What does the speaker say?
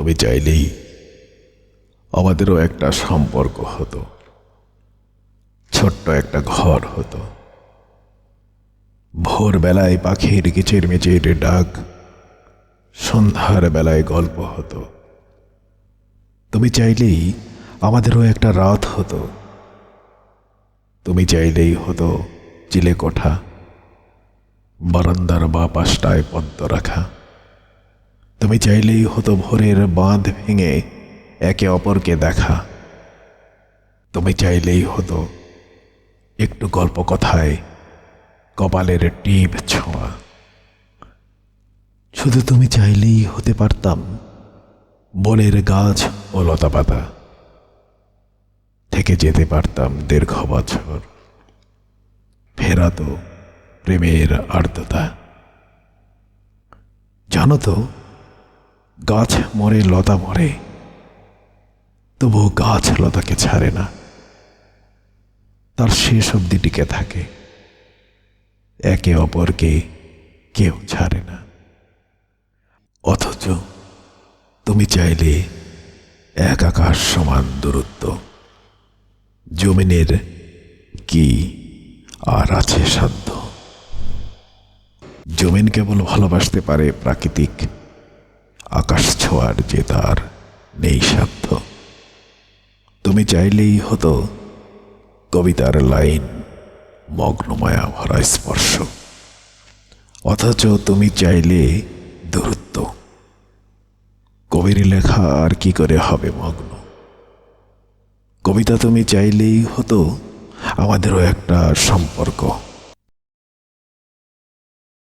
তুমি চাইলেই আমাদেরও একটা সম্পর্ক হতো। ছোট্ট একটা ঘর হতো। ভোরবেলায় পাখির কিচির মিচির ডাক, সন্ধ্যার বেলায় গল্প হতো। তুমি চাইলেই আমাদেরও একটা রাত হতো। তুমি চাইলেই হতো চিলে কোঠা বারান্দার বা পাশটায় পদ্ম রাখা। তুমি চাইলেই হতো ভোরের বাঁধ ভেঙে একে অপরকে দেখা। তুমি চাইলেই হতো একটু গল্প কথায় কপালের টিপ ছোঁয়া। শুধু তুমি চাইলেই হতে পারতাম বনের গাছ ও লতাপাতা। থেকে যেতে পারতাম দীর্ঘ বছর ফেরাতো প্রেমের আর্দ্রতা। জানো তো গাছ মরে, লতা মরে, তবুও গাছ লতাকে ছাড়ে না। তার শেষ অবধি টিকে থাকে। একে অপরকে কেউ ছাড়ে না। অথচ তুমি চাইলে এক আকাশ সমান দূরত্ব। জমিনের কি আর আছে সাধ্য? জমিন কেবল ভালোবাসতে পারে প্রাকৃতিক আকাশ ছোঁয়ার যে তার নেই সাধ্য তুমি চাইলেই হতো কবিতার লাইন মগ্নমায়া ভরা স্পর্শ। অথচ তুমি চাইলে দূরত্ব। কবির লেখা আর কি করে হবে মগ্ন? কবিতা তুমি চাইলেই হতো আমাদেরও একটা সম্পর্ক।